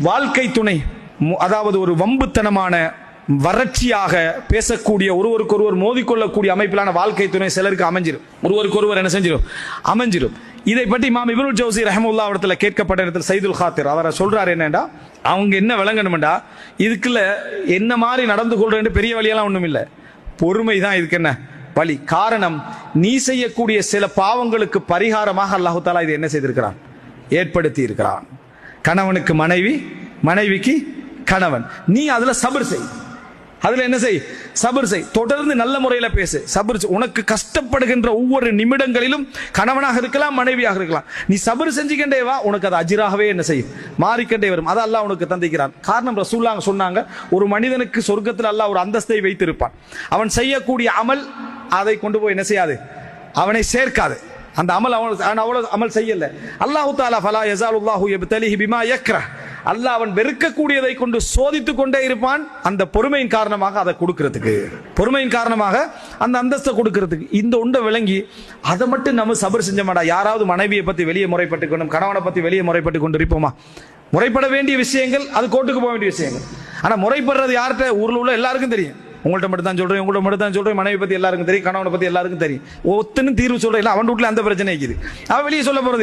வாழ்க்கை துணை மு- அதாவது ஒரு வம்புத்தனமான வறட்சியாக பேசக்கூடிய ஒருவருக்கு ஒருவர் மோதிக்கொள்ளக்கூடிய அமைப்பிலான வாழ்க்கை துணை சிலருக்கு அமைஞ்சிரும். ஒருவருக்கு ஒருவர் என்ன செஞ்சிடும் அமைஞ்சிரும். இதை பற்றி மாம் இபுல் ஜோசி ரஹமுல்லா இடத்துல கேட்கப்பட்ட இடத்துல சைதுல் ஹாத்திர் அவரை சொல்றாரு என்னண்டா? அவங்க என்ன விளங்கணும்டா? இதுக்குள்ள என்ன மாதிரி நடந்து கொள்றேன்னு பெரிய வழியெல்லாம் ஒண்ணும் இல்லை. பொறுமை தான் இதுக்கு என்ன வழி. காரணம் நீ செய்யக்கூடிய சில பாவங்களுக்கு பரிகாரமாக அல்லாஹு தாலா இதை என்ன செய்திருக்கிறான்? ஏற்படுத்தி இருக்கிறான் கணவனுக்கு மனைவி மனைவிக்கு கணவன். நீ அதுல சபர் செய். அதுல என்ன செய்? சபர் செய். தொடர்ந்து நல்ல முறையில பேசு. சபர் செய். உனக்கு கஷ்டப்படுகின்ற ஒவ்வொரு நிமிடங்களிலும் கணவனாக இருக்கலாம் மனைவியாக இருக்கலாம். நீ சபர் செஞ்சுக்கிட்டே வா. உனக்கு அது அஜிராகவே என்ன செய்யும்? மாறிக்கண்டே வரும். அதை அல்லாஹ் உனக்கு தந்திக்கிறான். காரணம் ரசூல்லாங்க சொன்னாங்க ஒரு மனிதனுக்கு சொர்க்கத்தில் அல்லாஹ் ஒரு அந்தஸ்தை வைத்திருப்பான். அவன் செய்யக்கூடிய அமல் அதை கொண்டு போய் என்ன செய்யாது? அவனை சேர்க்காது. அந்த அமல் அவன் அவன் அவ்வளவு அமல் செய்யல. அல்லாஹு தாலா ஃபலா யசாலுல்லாஹு யப்தலிஹி பிமா யக்ர அல்லாஹ் அவன் வெறுக்கக்கூடியதை கொண்டு சோதித்துக் கொண்டே இருப்பான். அந்த பொறுமையின் காரணமாக அதை கொடுக்கறதுக்கு. பொறுமையின் காரணமாக அந்த அந்தஸ்தை கொடுக்கறதுக்கு. இந்த உண்டை விளங்கி அதை மட்டும் நம்ம சபர் செஞ்ச மாட்டா யாராவது மனைவியை பற்றி வெளியே முறைப்பட்டு கொண்டும் கணவனை பற்றி வெளியே முறைப்பட்டு கொண்டு இருப்போமா? முறைப்பட வேண்டிய விஷயங்கள் அது கோர்ட்டுக்கு போக வேண்டிய விஷயங்கள். ஆனால் முறைப்படுறது யார்கிட்ட? ஊரில் உள்ள எல்லாருக்கும் தெரியும். உங்கள்ட்ட மட்டும் தான் சொல்றேன் உங்கள்ட்ட மட்டும் தான் சொல்றேன். மனைவி பத்தி எல்லாருக்கும் தெரியும் கணவனை பத்தி எல்லாருக்கும் தெரியும். ஒத்தனும் தீர்வு சொல்றேன். அவன் வீட்டுல அந்த பிரச்சனை இருக்குது. அவன் வெளியே சொல்ல போறது